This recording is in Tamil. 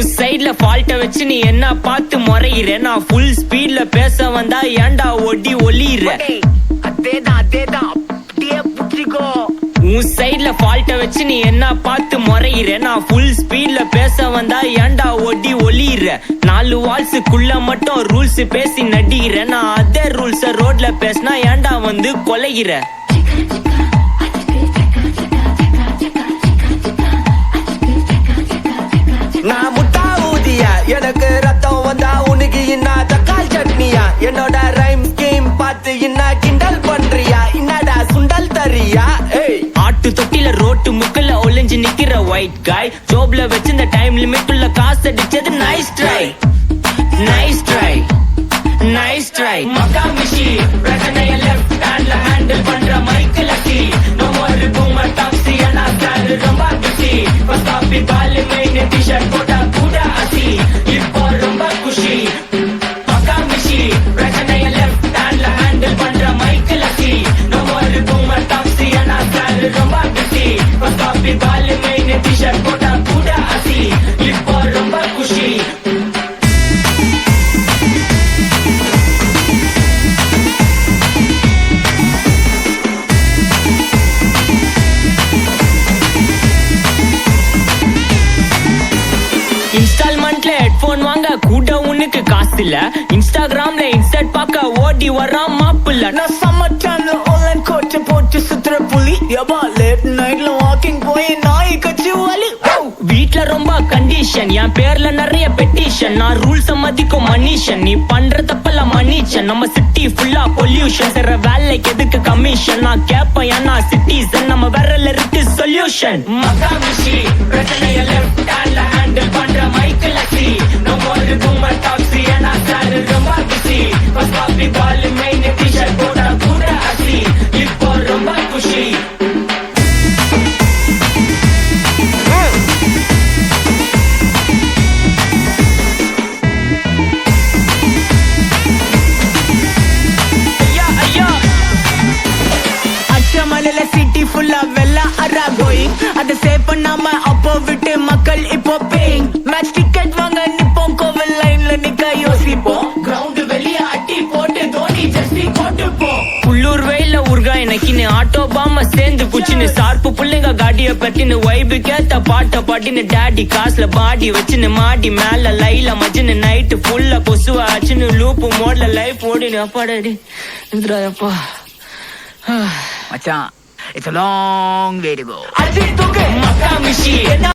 ஃபால்ட்ட வச்சு நீ என்ன பார்த்து முறையிற? நான் ஃபுல் ஸ்பீட்ல பேச வந்தா ஏன்டா ஒடி ஒளியிற? டேய், அதேதான் அதேதான். அப்படியே புடிச்சிக்கோ. உன் சைடுல ஃபால்ட்ட வச்சு நீ என்ன பார்த்து முறையிற? நான் ஃபுல் ஸ்பீட்ல பேச வந்தா ஏன்டா ஒடி ஒளியிற? நாலு வால்ஸுக்குள்ள மட்டும் ரூல்ஸ் பேசி நடிகிற. நான் அதே ரூல்ஸ ரோட்ல பேசினா ஏன்டா வந்து கொலைகிற ஊதியா ரத்தம் வந்தா உனக்கு இன்னா? தக்காள் சட்னியா? என்னோட ரைம் ஸ்கீம் பார்த்து இன்னா கிண்டல் பண்றியா? என்னடா சுண்டல் தரியா ஏய். ஆட்டு தொட்டில ரோட்டு முக்கல ஒளிஞ்சு நிக்கிற ஒயிட் காய் ஜோப்ல வச்சிருந்த டைம் லிமிட் உள்ள காசு அடிச்சது nice try nice try nice try மக்கா மிஷி பிரச்சனைய லெஃப்ட் ஹேண்ட்ல ஹேண்டில் பண்ற mike lucky no more boomer taxi ரொம்ப பிஸி ஃபர்ஸ்ட் காப்பி பால் மெயின் டி-ஷர்ட் உனக்கு காசு இல்ல இன்ஸ்டாகிராம்ல இன்ஸ்டர்ட் பார்க்க ஓடி வரான் மாப்பிள்ள. நான் டைம்ல ஆன்லைன் கோச்சை போட்டு சுத்துற புலி. எபா லேட் நைட்ல வாக்கிங் போய் நாய் கட்சி வலி. வீட்ல ரொம்ப கண்டிஷன் என் பேர்ல நிறைய பெட்டிஷன் நான் ரூல்ஸ் மதிக்கும் மனுஷன். நீ பண்ற தப்பெல்லாம் மன்னிச்சன். நம்ம சிட்டி ஃபுல்லா பொல்யூஷன் செய்ற வேலைக்கு எதுக்கு கமிஷன் நான் கேப்பேன் ஏன்னா சிட்டிசன் நம்ம விரல்ல இருக்கு சொல்யூஷன் மகாமிஷி பிரச்சனைய லெஃப்ட் அச்சமலையில சிட்டி ஃபுல்லா வெள்ள அரா கோயிங் அத சேவ் பண்ணாம அப்போ விட்டு மக்கள் இப்போ பேயிங் மேட்ச் டிக்கெட் வாங்க நிப்போம் கோவில் லைன்ல நிக்க யோசிப்போம். கிரவுண்ட் வெளிய அட்டி போட்டு தோனி ஜெர்சி போட்டு போ. உள்ளூர் வெயில உருகா எனக்குன்னு ஆட்டோ பாம சேர்ந்து குச்சின்னு சார்பு புள்ளைங்க காடிய பட்டின்னு வைபு கேத்த பாட்ட பாட்டின்னு டாடி காசுல பாடி வச்சுன்னு மாடி மேல லைல மச்சின்னு நைட்டு ஃபுல்லா கொசுவா ஆச்சுன்னு லூப்பு மோட்ல லைஃப் ஓடினு அப்பாடாடி இந்திராயப்பா மச்சான் it's a long way to go Mecca மிஷி